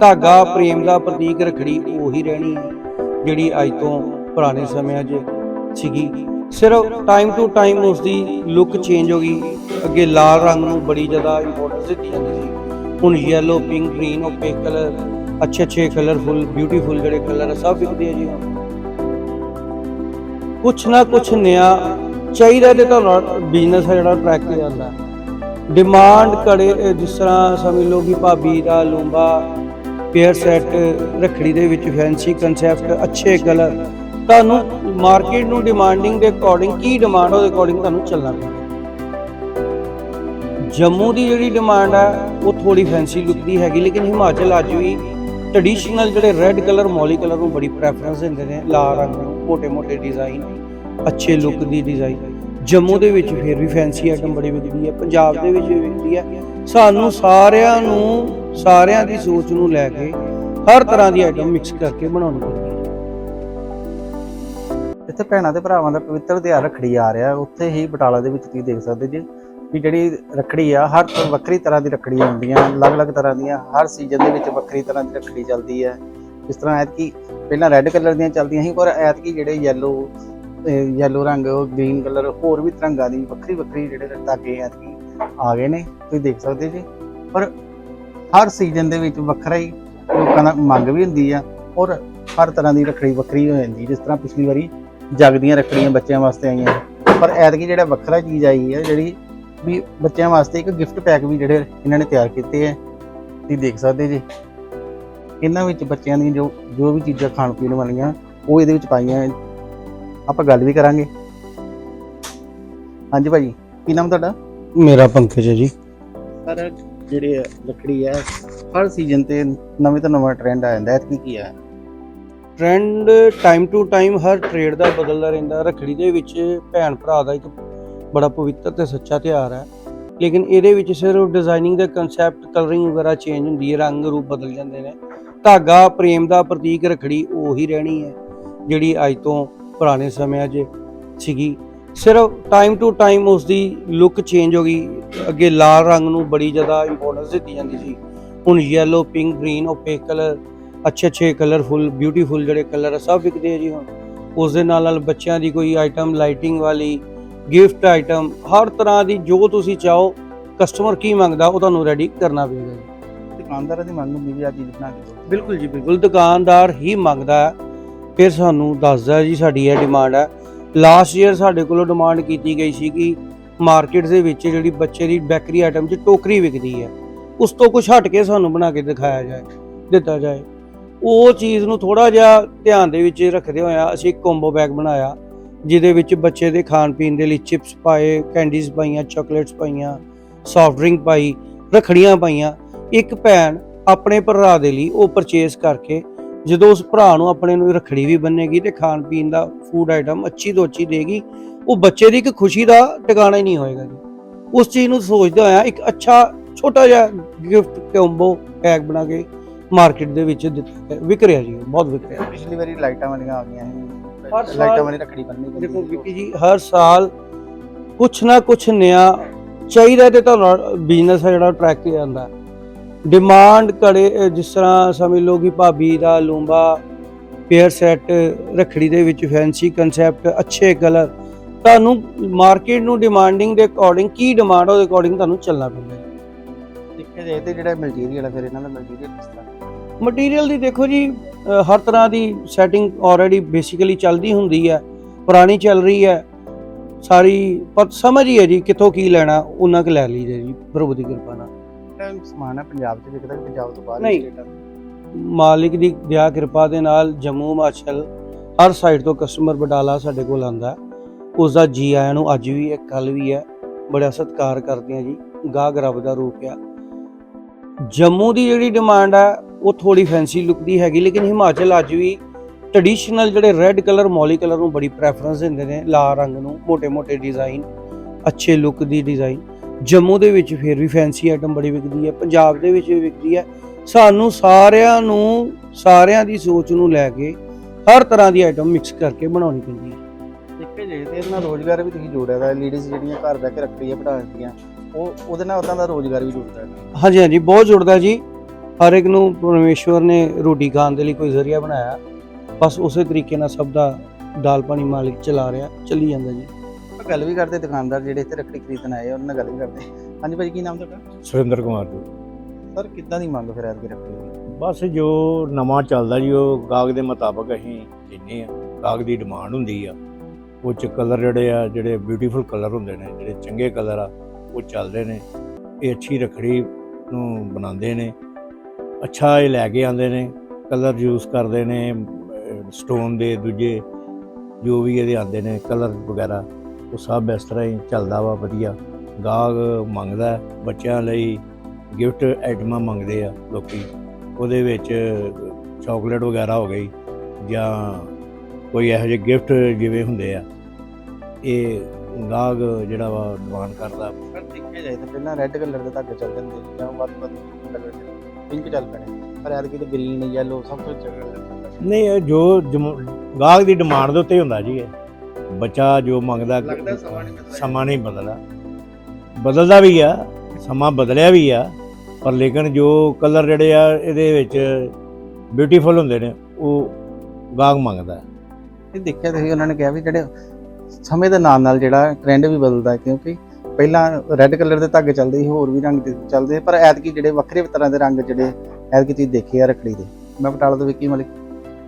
ਧਾਗਾ ਪ੍ਰੇਮ ਦਾ ਪ੍ਰਤੀਕ ਰੱਖੜੀ ਉਹੀ ਰਹਿਣੀ ਹੈ ਜਿਹੜੀ ਅੱਜ ਤੋਂ ਪੁਰਾਣੇ ਸਮਿਆਂ 'ਚ ਸੀਗੀ। ਸਿਰਫ ਟਾਈਮ ਟੂ ਟਾਈਮ ਉਸ ਦੀ ਲੁੱਕ ਚੇਂਜ ਹੋ ਗਈ। ਅੱਗੇ ਲਾਲ ਰੰਗ ਨੂੰ ਬੜੀ ਜ਼ਿਆਦਾ ਇੰਪੋਰਟੈਂਸ ਦਿੱਤੀ ਜਾਂਦੀ ਸੀ। ਹੁਣ yellow pink green opaque colour ਅੱਛੇ ਅੱਛੇ ਕਲਰਫੁਲ ਬਿਊਟੀਫੁਲ ਜਿਹੜੇ ਕਲਰ ਸਭ ਵਿਕਦੇ ਆ ਜੀ ਕੁਛ ਨਾ ਕੁਛ ਨਿਆ ਚਾਹੀਦਾ ਤੇ ਤੁਹਾਨੂੰ ਬਿਜ਼ਨਸ ਹੈ ਜਿਹੜਾ ਟਰੈਕ ਤੇ ਜਾਂਦਾ ਡਿਮਾਂਡ ਕੜੇ ਜਿਸ ਤਰ੍ਹਾਂ ਸਮਝ ਲਓ ਕਿ ਭਾਬੀ ਦਾ ਲੂੰਬਾ ਪੇਅਰ ਸੈੱਟ ਰਖੜੀ ਦੇ ਵਿੱਚ ਫੈਂਸੀ ਕਨਸੈਪਟ ਅੱਛੇ ਕਲਰ ਤੁਹਾਨੂੰ ਮਾਰਕੀਟ ਨੂੰ ਡਿਮਾਂਡਿੰਗ ਦੇ ਅਕੋਰਡਿੰਗ ਕੀ ਡਿਮਾਂਡ ਉਹਦੇ ਅਕੋਰਡਿੰਗ ਤੁਹਾਨੂੰ ਚੱਲਣਾ ਪੈਂਦਾ। ਜੰਮੂ ਦੀ ਜਿਹੜੀ ਡਿਮਾਂਡ ਆ, ਉਹ ਥੋੜੀ ਫੈਂਸੀ ਲੁੱਕ ਦੀ ਹੈਗੀ, ਲੇਕਿਨ ਹਿਮਾਚਲ ਅੱਜ ਵੀ ਟ੍ਰੈਡੀਸ਼ਨਲ ਜਿਹੜੇ ਰੈੱਡ ਕਲਰ ਮੋਲੀ ਕਲਰ ਨੂੰ ਬੜੀ ਪ੍ਰੈਫਰੈਂਸ ਦਿੰਦੇ ਨੇ, ਲਾਲ ਰੰਗ ਨੂੰ ਮੋٹے-ਮੋٹے ਡਿਜ਼ਾਈਨ ਅੱਛੇ ਲੁੱਕ ਦੀ ਡਿਜ਼ਾਈਨ ਜੰਮੂ ਦੇ ਵਿੱਚ ਫਿਰ ਵੀ ਫੈਂਸੀ ਆਈਟਮ ਬੜੀ ਵਿਕਦੀ ਹੈ, ਪੰਜਾਬ ਦੇ ਵਿੱਚ ਵੀ ਵਿਕਦੀ ਹੈ। ਸਾਨੂੰ ਸਾਰਿਆਂ ਨੂੰ ਸਾਰਿਆਂ ਦੀ ਸੋਚ ਨੂੰ ਲੈ ਕੇ ਹਰ ਤਰ੍ਹਾਂ ਦੀ ਆਈਟਮ ਮਿਕਸ ਕਰਕੇ ਬਣਾਉਣੀ ਪੈਂਦੀ ਹੈ ਇੱਥੇ ਭੈਣਾਂ ਤੇ ਭਰਾਵਾਂ ਦਾ ਪਵਿੱਤਰ ਤਿਉਹਾਰ ਰੱਖੜੀ ਆ ਰਿਹਾ। ਉੱਥੇ ਹੀ ਬਟਾਲਾ ਦੇ ਵਿੱਚ ਤੁਸੀਂ ਦੇਖ ਸਕਦੇ ਜੀ ਵੀ ਜਿਹੜੀ ਰੱਖੜੀ ਆ, ਹਰ ਵੱਖਰੀ ਤਰ੍ਹਾਂ ਦੀ ਰੱਖੜੀਆਂ ਹੁੰਦੀਆਂ, ਅਲੱਗ-ਅਲੱਗ ਤਰ੍ਹਾਂ ਦੀਆਂ, ਹਰ ਸੀਜ਼ਨ ਦੇ ਵਿੱਚ ਵੱਖਰੀ ਤਰ੍ਹਾਂ ਦੀ ਰੱਖੜੀ ਚੱਲਦੀ ਹੈ। ਜਿਸ ਤਰ੍ਹਾਂ ਐਤਕੀ ਪਹਿਲਾਂ ਰੈੱਡ ਕਲਰ ਦੀਆਂ ਚੱਲਦੀਆਂ ਸੀ, ਪਰ ਐਤਕੀ ਜਿਹੜੇ ਯੈਲੋ ਯੈਲੋ ਰੰਗ ਗ੍ਰੀਨ ਕਲਰ ਹੋਰ ਵੀ ਰੰਗਾਂ ਦੀ ਵੱਖਰੀ ਵੱਖਰੀ ਜਿਹੜੇ ਧਾਗੇ ਐਤਕੀ ਆ ਗਏ ਨੇ। ਤੁਸੀਂ ਦੇਖ ਸਕਦੇ ਜੀ। ਪਰ ਹਰ ਸੀਜ਼ਨ ਦੇ ਵਿੱਚ ਵੱਖਰਾ ਹੀ ਲੋਕਾਂ ਦਾ ਮੰਗ ਵੀ ਹੁੰਦੀ ਆ ਔਰ ਹਰ ਤਰ੍ਹਾਂ ਦੀ ਰੱਖੜੀ ਵੱਖਰੀ ਹੋ ਜਾਂਦੀ ਜਿਸ ਤਰ੍ਹਾਂ ਪਿਛਲੀ ਵਾਰੀ ਜਗ ਦੀਆਂ ਰੱਖੜੀਆਂ ਬੱਚਿਆਂ ਵਾਸਤੇ ਆਈਆਂ। ਪਰ ਐਤਕੀ ਜਿਹੜਾ ਵੱਖਰਾ ਚੀਜ਼ ਆਈ ਹੈ ਜਿਹੜੀ ਵੀ ਬੱਚਿਆਂ ਵਾਸਤੇ ਇੱਕ ਗਿਫਟ ਪੈਕ ਵੀ ਜਿਹੜੇ ਇਹਨਾਂ ਨੇ ਤਿਆਰ ਕੀਤੇ ਹੈ ਤੁਸੀਂ ਦੇਖ ਸਕਦੇ ਜੀ। ਇਹਨਾਂ ਵਿੱਚ ਬੱਚਿਆਂ ਦੀਆਂ ਜੋ ਜੋ ਵੀ ਚੀਜ਼ਾਂ ਖਾਣ ਪੀਣ ਵਾਲੀਆਂ ਉਹ ਇਹਦੇ ਵਿੱਚ ਪਾਈਆਂ। ਆਪਾਂ ਗੱਲ ਵੀ ਕਰਾਂਗੇ। ਹਾਂਜੀ ਭਾਜੀ ਕੀ ਨਾਮ ਤੁਹਾਡਾ? ਮੇਰਾ ਪੰਕਜ ਹੈ ਜੀ। ਸਰ ਜਿਹੜੇ ਲੱਕੜੀ ਹੈ ਹਰ ਸੀਜ਼ਨ ਤੇ ਨਵੇਂ ਤੋਂ ਨਵਾਂ ਟ੍ਰੈਂਡ ਆ ਜਾਂਦਾ ਹੈ ਕੀ ਕੀ ਟ੍ਰੈਂਡ ਟਾਈਮ ਟੂ ਟਾਈਮ ਹਰ ਟ੍ਰੇਡ ਦਾ ਬਦਲਦਾ ਰਹਿੰਦਾ, ਰੱਖੜੀ ਦੇ ਵਿੱਚ ਭੈਣ ਭਰਾ ਦਾ ਇੱਕ ਬੜਾ ਪਵਿੱਤਰ ਤੇ ਸੱਚਾ ਤਿਉਹਾਰ ਹੈ ਲੇਕਿਨ ਇਹਦੇ ਵਿੱਚ ਸਿਰਫ ਡਿਜ਼ਾਈਨਿੰਗ ਦੇ ਕਨਸੈਪਟ ਕਲਰਿੰਗ ਵਗੈਰਾ ਚੇਂਜ ਹੁੰਦੀ ਹੈ, ਰੰਗ ਰੂਪ ਬਦਲ ਜਾਂਦੇ ਨੇ। ਧਾਗਾ, ਪ੍ਰੇਮ ਦਾ ਪ੍ਰਤੀਕ, ਰੱਖੜੀ ਉਹੀ ਰਹਿਣੀ ਹੈ, ਜਿਹੜੀ ਅੱਜ ਤੋਂ ਪੁਰਾਣੇ ਸਮਿਆਂ 'ਚ ਸੀਗੀ। ਸਿਰਫ ਟਾਈਮ ਟੂ ਟਾਈਮ ਉਸ ਦੀ ਲੁੱਕ ਚੇਂਜ ਹੋ ਗਈ। ਅੱਗੇ ਲਾਲ ਰੰਗ ਨੂੰ ਬੜੀ ਜ਼ਿਆਦਾ ਇੰਪੋਰਟੈਂਸ ਦਿੱਤੀ ਜਾਂਦੀ ਸੀ। ਹੁਣ yellow pink green opaque colour ਅੱਛੇ ਅੱਛੇ ਕਲਰਫੁਲ ਬਿਊਟੀਫੁਲ ਜਿਹੜੇ ਕਲਰ ਸਭ ਵਿਕਦੇ ਆ ਜੀ ਹੁਣ। ਉਸ ਦੇ ਨਾਲ ਨਾਲ ਬੱਚਿਆਂ ਦੀ ਕੋਈ ਆਈਟਮ ਲਾਈਟਿੰਗ ਵਾਲੀ ਗਿਫਟ ਆਈਟਮ ਹਰ ਤਰ੍ਹਾਂ ਦੀ ਜੋ ਤੁਸੀਂ ਚਾਹੋ ਕਸਟਮਰ ਕੀ ਮੰਗਦਾ ਉਹ ਤੁਹਾਨੂੰ ਰੈਡੀ ਕਰਨਾ ਪਏਗਾ ਜੀ। ਦੁਕਾਨਦਾਰਾਂ ਦੀ ਮੰਗ ਹੁੰਦੀ ਵੀ ਆ ਚੀਜ਼ ਬਣਾ ਕੇ ਬਿਲਕੁਲ ਜੀ ਬਿਲਕੁਲ। ਦੁਕਾਨਦਾਰ ਹੀ ਮੰਗਦਾ ਹੈ। ਫਿਰ ਸਾਨੂੰ ਦੱਸਦਾ ਜੀ ਸਾਡੀ ਇਹ ਡਿਮਾਂਡ ਹੈ। ਲਾਸਟ ਈਅਰ ਸਾਡੇ ਕੋਲੋਂ ਡਿਮਾਂਡ ਕੀਤੀ ਗਈ ਸੀ ਕਿ ਮਾਰਕੀਟ ਦੇ ਵਿੱਚ ਜਿਹੜੀ ਬੱਚੇ ਦੀ ਬੈਕਰੀ ਆਈਟਮ 'ਚ ਟੋਕਰੀ ਵਿਕਦੀ ਹੈ। ਉਸ ਤੋਂ ਕੁਝ ਹਟ ਕੇ ਸਾਨੂੰ ਬਣਾ ਕੇ ਦਿਖਾਇਆ ਜਾਏ, ਦਿੱਤਾ ਜਾਏ। ਉਹ ਚੀਜ਼ ਨੂੰ ਥੋੜਾ ਜਿਹਾ ਧਿਆਨ ਦੇ ਵਿੱਚ ਰੱਖਦੇ ਹੋਇਆ ਅਸੀਂ ਇੱਕ ਬੈਗ ਬਣਾਇਆ, ਜਿਹਦੇ ਵਿੱਚ ਬੱਚੇ ਦੇ ਖਾਣ ਪੀਣ ਦੇ ਲਈ ਚਿਪਸ ਪਾਏ ਕੈਂਡੀਜ਼ ਪਾਈਆਂ ਚਾਕਲੇਟਸ ਪਾਈਆਂ ਸੌਫਟ ਡਰਿੰਕ ਪਾਈ, ਰਖੜੀਆਂ ਪਾਈਆਂ। ਇੱਕ ਭੈਣ ਆਪਣੇ ਭਰਾ ਦੇ ਲਈ ਉਹ ਪਰਚੇਸ ਕਰਕੇ ਜਦੋਂ ਉਸ ਭਰਾ ਨੂੰ ਆਪਣੇ ਨੂੰ ਰਖੜੀ ਵੀ ਬੰਨੇਗੀ ਤੇ ਖਾਣ ਪੀਣ ਦਾ ਫੂਡ ਆਈਟਮ ਅੱਛੀ ਤੋਂ ਅੱਛੀ ਦੇਗੀ ਉਹ ਬੱਚੇ ਦੀ ਇੱਕ ਖੁਸ਼ੀ ਦਾ ਟਿਕਾਣਾ ਹੀ ਨਹੀਂ ਹੋਏਗਾ ਜੀ ਉਸ ਚੀਜ਼ ਨੂੰ ਸੋਚਦੇ ਹੋਇਆ ਇੱਕ ਅੱਛਾ ਛੋਟਾ ਜਿਹਾ ਗਿਫਟ ਕੰਬੋ ਪੈਕ ਬਣਾ ਕੇ ਮਾਰਕੀਟ ਦੇ ਵਿੱਚ ਦਿੱਤਾ। ਵਿਕ ਰਿਹਾ ਜੀ ਬਹੁਤ ਵਿਕ ਰਿਹਾ ਪਿਛਲੀ ਵਾਰੀ ਲਾਈਟਾਂ ਵਾਲੀਆਂ ਆ ਗਈਆਂ ਹਰ ਲਾਈਟਾਂ ਵਾਲੀ ਰੱਖੜੀ ਬੰਨ੍ਹਣੀ ਦੇਖੋ। ਵਿੱਕੀ ਜੀ ਹਰ ਸਾਲ ਕੁਛ ਨਾ ਕੁਛ ਨਿਆ ਚਾਹੀਦਾ ਤੇ ਤੁਹਾਨੂੰ ਬਿਜ਼ਨਸ ਹੈ ਜਿਹੜਾ ਟਰੈਕ ਤੇ ਜਾਂਦਾ ਡਿਮਾਂਡ ਅਹ ਜਿਸ ਤਰ੍ਹਾਂ ਸਮਝ ਲਓ ਕਿ ਭਾਬੀ ਦਾ ਲੂੰਬਾ ਪੇਅਰ ਸੈੱਟ ਰੱਖੜੀ ਦੇ ਵਿੱਚ ਫੈਂਸੀ ਕਨਸੈਪਟ ਅੱਛੇ ਕਲਰ ਤੁਹਾਨੂੰ ਮਾਰਕੀਟ ਨੂੰ ਡਿਮਾਂਡਿੰਗ ਦੇ ਅਕੋਰਡਿੰਗ ਕੀ ਡਿਮਾਂਡ ਉਹਦੇ ਅਕੋਰਡਿੰਗ ਤੁਹਾਨੂੰ ਚੱਲਣਾ ਪੈਂਦਾ ਦੇਖਿਆ ਜਾਏ ਤੇ ਜਿਹੜਾ ਮਟੀਰੀਅਲ ਹੈ ਫਿਰ ਇਹਨਾਂ ਦਾ ਮਟੀਰੀਅਲ ਕਿਸ ਤਰ੍ਹਾਂ? ਮਟੀਰੀਅਲ ਦੀ ਦੇਖੋ ਜੀ ਹਰ ਤਰ੍ਹਾਂ ਦੀ ਸੈਟਿੰਗ ਆਲਰੇਡੀ ਬੇਸਿਕਲੀ ਚੱਲਦੀ ਹੁੰਦੀ ਹੈ ਪੁਰਾਣੀ ਚੱਲ ਰਹੀ ਹੈ ਸਾਰੀ ਪਰ ਸਮਝ ਹੀ ਹੈ ਜੀ ਕਿੱਥੋਂ ਕੀ ਲੈਣਾ ਉਹਨਾਂ ਕੁ ਲੈ ਲਈਦੇ ਜੀ ਪ੍ਰਭੂ ਦੀ ਕਿਰਪਾ ਨਾਲ। ਕਿਹੜਾ ਸਮਾਨ ਹੈ ਪੰਜਾਬ 'ਚ ਵਿਕਦਾ ਪੰਜਾਬ ਤੋਂ ਬਾਹਰ ਨਹੀਂ। ਮਾਲਿਕ ਦੀ ਦਇਆ ਕਿਰਪਾ ਦੇ ਨਾਲ ਜੰਮੂ ਹਿਮਾਚਲ ਹਰ ਸਾਈਡ ਤੋਂ ਕਸਟਮਰ ਬਡਾਲਾ ਸਾਡੇ ਕੋਲ ਆਂਦਾ ਹੈ। ਉਸ ਦਾ ਜੀ ਆਇਆਂ ਨੂੰ ਅੱਜ ਵੀ ਹੈ ਕੱਲ ਵੀ ਹੈ ਬੜਾ ਸਤਿਕਾਰ ਕਰਦੇ ਆ ਜੀ ਗਾਹ ਰੱਬ ਦਾ ਰੂਪ ਆ ਜੰਮੂ ਦੀ ਜਿਹੜੀ ਡਿਮਾਂਡ ਆ ਉਹ ਥੋੜੀ ਫੈਂਸੀ ਲੁੱਕ ਦੀ ਹੈਗੀ ਲੇਕਿਨ ਹਿਮਾਚਲ ਅੱਜ ਵੀ ਟ੍ਰੈਡੀਸ਼ਨਲ ਜਿਹੜੇ ਰੈੱਡ ਕਲਰ ਮੌਲੀ ਕਲਰ ਨੂੰ ਬੜੀ ਪ੍ਰੈਫਰੈਂਸ ਦਿੰਦੇ ਨੇ ਲਾਲ ਰੰਗ ਨੂੰ ਮੋٹے-ਮੋٹے ਡਿਜ਼ਾਈਨ ਅੱਛੇ ਲੁੱਕ ਦੀ ਡਿਜ਼ਾਈਨ ਜੰਮੂ ਦੇ ਵਿੱਚ ਫਿਰ ਵੀ ਫੈਂਸੀ ਆਈਟਮ ਬੜੀ ਵਿਕਦੀ ਹੈ ਪੰਜਾਬ ਦੇ ਵਿੱਚ ਵੀ ਵਿਕਦੀ ਹੈ। ਸਾਨੂੰ ਸਾਰਿਆਂ ਨੂੰ ਸਾਰਿਆਂ ਦੀ ਸੋਚ ਨੂੰ ਲੈ ਕੇ ਹਰ ਤਰ੍ਹਾਂ ਦੀ ਆਈਟਮ ਮਿਕਸ ਕਰਕੇ ਬਣਾਉਣੀ ਪੈਂਦੀ ਹੈ। ਦੇਖਿਆ ਜਾਏ ਤੇ ਇਹਨਾਂ ਰੋਜ਼ਗਾਰ ਵੀ ਤੁਸੀਂ ਜੋੜਿਆ ਦਾ ਲੇਡੀਜ਼ ਜਿਹੜੀਆਂ ਘਰ ਬਹਿ ਕੇ ਰੱਖੜੀਆਂ ਬਣਾ ਦਿੰਦੀਆਂ ਉਹ ਉਹਦੇ ਨਾਲ ਉਹਨਾਂ ਦਾ ਰੋਜ਼ਗਾਰ ਵੀ ਜੁੜਦਾ ਹੈ। ਹਾਂਜੀ ਹਾਂਜੀ ਬਹੁਤ ਜੁੜਦਾ ਜੀ। ਹਰ ਇੱਕ ਨੂੰ ਪਰਮੇਸ਼ਵਰ ਨੇ ਰੋਟੀ ਖਾਣ ਦੇ ਲਈ ਕੋਈ ਜ਼ਰੀਆ ਬਣਾਇਆ। ਬਸ ਉਸੇ ਤਰੀਕੇ ਨਾਲ ਸਭ ਦਾ ਦਾਲ ਪਾਣੀ ਮਾਲਿਕ ਚਲਾ ਰਿਹਾ ਚੱਲੀ ਜਾਂਦਾ ਜੀ। ਗੱਲ ਵੀ ਕਰਦੇ ਦੁਕਾਨਦਾਰ ਜਿਹੜੇ ਇੱਥੇ ਰੱਖੜੀ ਖਰੀਦਣ ਆਏ ਉਹਨਾਂ ਨਾਲ ਗੱਲ ਵੀ ਕਰਦੇ। ਹਾਂਜੀ ਭਾਜੀ ਕੀ ਨਾਮ ਤੁਹਾਡਾ? ਸੁਰਿੰਦਰ ਕੁਮਾਰ ਜੀ। ਸਰ ਕਿੱਦਾਂ ਦੀ ਮੰਗ ਫਿਰ ਐਤਕੀ ਰੱਖੜੀ ਦੀ ਬਸ ਜੋ ਨਵਾਂ ਚੱਲਦਾ ਜੀ ਉਹ ਗਾਹਕ ਦੇ ਮੁਤਾਬਕ ਅਸੀਂ ਲੈਂਦੇ ਆ। ਗਾਹਕ ਦੀ ਡਿਮਾਂਡ ਹੁੰਦੀ ਆ। ਉਹ ਚ ਕਲਰ ਜਿਹੜੇ ਆ ਜਿਹੜੇ ਬਿਊਟੀਫੁਲ ਕਲਰ ਹੁੰਦੇ ਨੇ ਜਿਹੜੇ ਚੰਗੇ ਕਲਰ ਆ ਉਹ ਚੱਲਦੇ ਨੇ। ਇਹ ਅੱਛੀ ਰਖੜੀ ਨੂੰ ਬਣਾਉਂਦੇ ਨੇ। ਅੱਛਾ ਇਹ ਲੈ ਕੇ ਆਉਂਦੇ ਨੇ। ਕਲਰ ਯੂਜ਼ ਕਰਦੇ ਨੇ ਸਟੋਨ ਦੇ ਦੂਜੇ ਜੋ ਵੀ ਇਹਦੇ ਆਉਂਦੇ ਨੇ ਕਲਰ ਵਗੈਰਾ। ਉਹ ਸਭ ਇਸ ਤਰ੍ਹਾਂ ਹੀ ਚੱਲਦਾ ਵਾ ਵਧੀਆ। ਗਾਹਕ ਮੰਗਦਾ ਬੱਚਿਆਂ ਲਈ ਗਿਫਟ ਆਈਟਮਾਂ ਮੰਗਦੇ ਆ ਲੋਕੀ। ਉਹਦੇ ਵਿੱਚ ਚਾਕਲੇਟ ਵਗੈਰਾ ਹੋ ਗਈ ਜਾਂ ਕੋਈ ਇਹੋ ਜਿਹੇ ਗਿਫਟ ਜਿਵੇਂ ਹੁੰਦੇ ਆ। ਇਹ ਗਾਹਕ ਜਿਹੜਾ ਵਾ ਡਿਮਾਂਡ ਕਰਦਾ। ਸਰ ਦੇਖਿਆ ਜਾਏ ਤਾਂ ਪਹਿਲਾਂ ਰੈੱਡ ਕਲਰ ਦੇ ਧਾਗੇ ਚੱਲਦੇ ਹੁੰਦੇ ਸੀ ਜਾਂ ਵੱਧ ਵੱਧ ਕਲਰ ਪਿੰਕ ਚੱਲ ਪੈਣੇ। ਪਰ ਐਤਕੀ ਤਾਂ ਗ੍ਰੀਨ ਯੈਲੋ ਸਭ ਤੋਂ ਚੱਲਦਾ ਨਹੀਂ ਇਹ ਜੋ ਗਾਹਕ ਦੀ ਡਿਮਾਂਡ ਦੇ ਉੱਤੇ ਹੁੰਦਾ ਜੀ ਇਹ। ਬੱਚਾ ਜੋ ਮੰਗਦਾ ਲੱਗਦਾ ਸਮਾਂ ਨਹੀਂ ਬਦਲਿਆ। ਸਮਾਂ ਨਹੀਂ ਬਦਲਦਾ ਬਦਲਦਾ ਵੀ ਆ ਸਮਾਂ ਬਦਲਿਆ ਵੀ ਆ ਪਰ ਲੇਕਿਨ ਜੋ ਕਲਰ ਜਿਹੜੇ ਆ ਇਹਦੇ ਵਿੱਚ ਬਿਊਟੀਫੁਲ ਹੁੰਦੇ ਨੇ ਉਹ ਗਾਹਕ ਮੰਗਦਾ ਇਹ ਦੇਖਿਆ ਤੁਸੀਂ ਉਹਨਾਂ ਨੇ ਕਿਹਾ ਵੀ ਜਿਹੜੇ ਸਮੇਂ ਦੇ ਨਾਲ ਨਾਲ ਜਿਹੜਾ ਟ੍ਰੈਂਡ ਵੀ ਬਦਲਦਾ ਕਿਉਂਕਿ ਪਹਿਲਾਂ ਰੈੱਡ ਕਲਰ ਦੇ ਧਾਗੇ ਚੱਲਦੇ ਸੀ ਹੋਰ ਵੀ ਰੰਗ ਦੇ ਚੱਲਦੇ ਪਰ ਐਤਕੀ ਜਿਹੜੇ ਵੱਖਰੇ ਤਰ੍ਹਾਂ ਦੇ ਰੰਗ ਜਿਹੜੇ ਐਤਕੀ ਤੁਸੀਂ ਦੇਖੇ ਆ ਰੱਖੜੀ ਦੇ। ਮੈਂ ਬਟਾਲਾ ਤੋਂ ਵਿੱਕੀ ਮਲਿਕ।